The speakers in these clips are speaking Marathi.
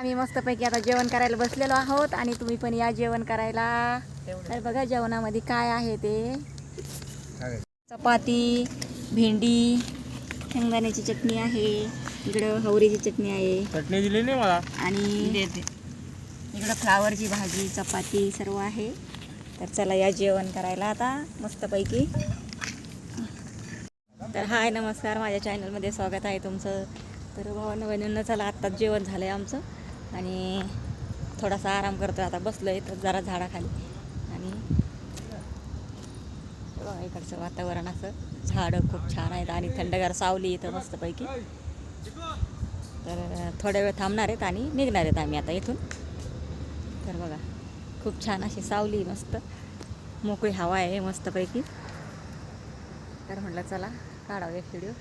आम्ही मस्तपैकी आता जेवण करायला बसलेलो आहोत आणि तुम्ही पण या जेवण करायला. तर बघा जेवणामध्ये काय आहे ते. चपाती भेंडी शेंगदाण्याची चटणी आहे. इकडं हवरीची चटणी आहे. चटणी दिली नाही मला. आणि इकडं फ्लावरची भाजी चपाती सर्व आहे. तर चला या जेवण करायला आता मस्तपैकी. तर हाय नमस्कार. माझ्या चॅनलमध्ये स्वागत आहे तुमचं. तर भावानं बहिणींना चला आत्ताच जेवण झालं आहे आमचं. आणि थोडासा आराम करतो आता बसलो आहे तर जरा झाडाखाली. आणि इकडचं वातावरण असं. झाडं खूप छान आहेत आणि थंडगार सावली इथं मस्तपैकी. तर थोड्या वेळ थांबणार आहेत आणि निघणार आहेत आम्ही आता इथून. तर बघा खूप छान अशी सावली मस्त. मोकळी हवा आहे मस्तपैकी. तर म्हटलं चला काढावं एक व्हिडिओ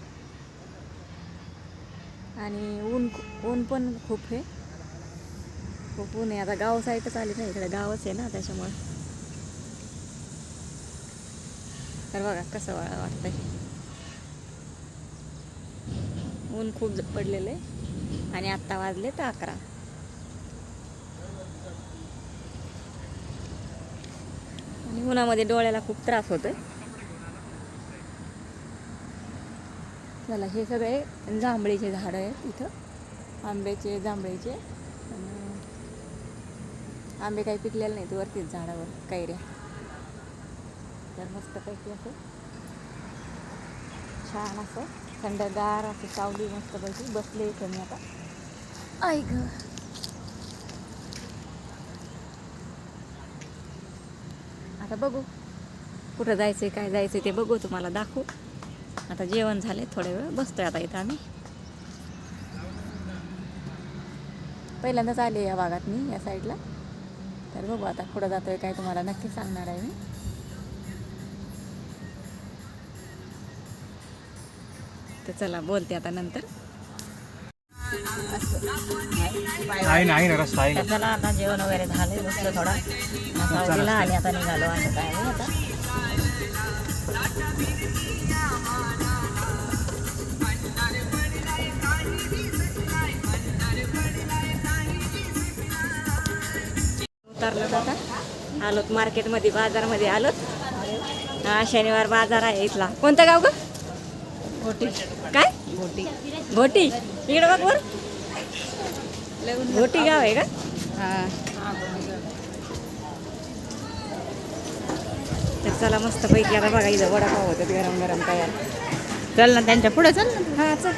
आणि ऊन ऊन पण खूप आहे. खूप ऊन आहे आता गाव साईडच आली नाही इकडे गावच आहे ना त्याच्यामुळे. तर बघा कसं वाटतंय. ऊन खूप पडलेलं आहे. आणि आत्ता वाजले तर अकरा. आणि उन्हामध्ये डोळ्याला खूप त्रास होतोय. चला हे सगळे जांभळीचे झाडं आहेत इथं. आंब्याचे जांभळीचे. आंबे काही पिकलेले नाहीत वरतीच झाडावर कैऱ्या. तर मस्तपैकी असं छान असं थंडगार असं सावली मस्तपैकी बसले इथे मी आता. ऐक आता बघू कुठं जायचं आहे काय जायचं आहे ते बघू तुम्हाला दाखवू. आता जेवण झाले थोडे वेळ बसतोय आता इथं आम्ही. पहिल्यांदाच आले या भागात मी या साईडला. तर बघू आता कुठं जातोय काय तुम्हाला नक्की सांगणार आहे मी. तर चला बोलते आता नंतर. आहे चला आता जेवण वगैरे झाले बसलो थोडा. सावलीला आणि आता निघालो आणि काय आता. उतरलो आता आलोत मार्केटमध्ये बाजारमध्ये आलोत. हा शनिवार बाजार आहे इथला. कोणतं गाव ग? घोटी. काय? घोटी. घोटी. इकडे बघ वर. घोटी गाव आहे का? तर चला मस्त पैकी आता बघा इथं वडापाव होतात गरम गरम तयार. चल ना त्यांच्या पुढे चल ना. हा चल.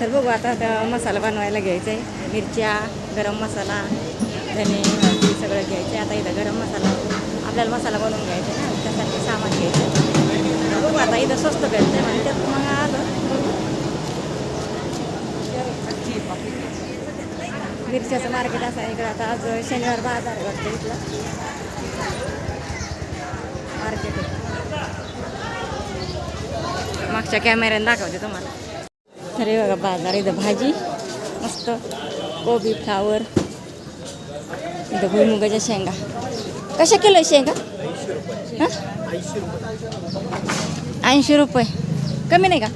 तर बघू आता आता मसाला बनवायला घ्यायचा आहे. मिरच्या गरम मसाला धने हळदी सगळं घ्यायचं. आता इथं गरम मसाला आपल्याला मसाला बनवून घ्यायचा आहे ना त्यासाठी सामान घ्यायचं. आता इथं स्वस्त भेटतं म्हणजे त्यात मग आलं. मिरच्याचं मार्केट असं आहे इकडं. आता आज शनिवार बाजार भरतो इथला. मार्केट मागच्या कॅमेऱ्याने दाखवते तुम्हाला. अरे बघा बाजार इथं. भाजी मस्त. कोबी फ्लावर इथं भुईमुगाच्या शेंगा. कशा किलो आहे शेंगा? ऐंशी रुपये. कमी नाही का?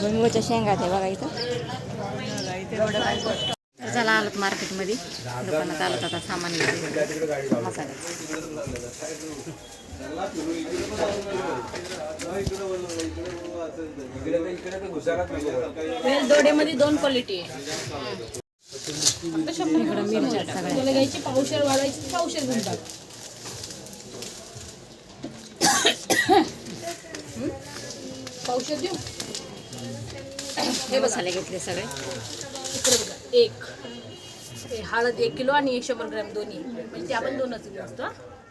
भुईमुगाच्या शेंगा ते बघा इथं. चला आलोत मार्केटमध्ये. दुकानात आलोत आता सामान मसाल्याचं वेलदोड्यामध्ये दोन क्वालिटी आहे. इकडं मिरच्या सगळ्या. तुला घ्यायची पावशेर वाढवायची तर पावशेर घेऊन टाक? पावशेर देऊ. हे मसाले घेतले सगळे. एक हे हळद एक किलो आणि एक शंभर ग्रॅम दोन्ही. म्हणजे ते आपण दोनच किलो असतो हा.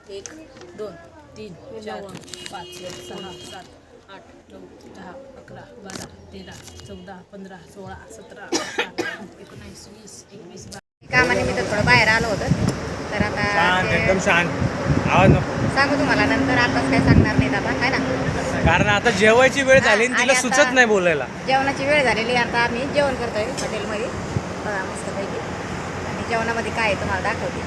एक दोन तीन चार पाच सहा सात आठ नऊ दहा अकरा बारा तेरा चौदा पंधरा सोळा सतरा अठरा एकोणीस वीस एकवीस बावीस. कामानिमित्त थोडं बाहेर आलो होतं. तर आता शांत ते एकदम शांत. आवाज नको. सांगू तुम्हाला नंतर आताच काय सांगणार नाहीत आता काय ना? कारण आता जेवायची वेळ झाली आणि तिला आता- सुचत नाही बोलायला. जेवणाची वेळ झालेली आहे. आता आम्ही जेवण करतोय हॉटेलमध्ये. बघा मस्तपैकी. आणि जेवणामध्ये काय आहे तुम्हाला दाखवते.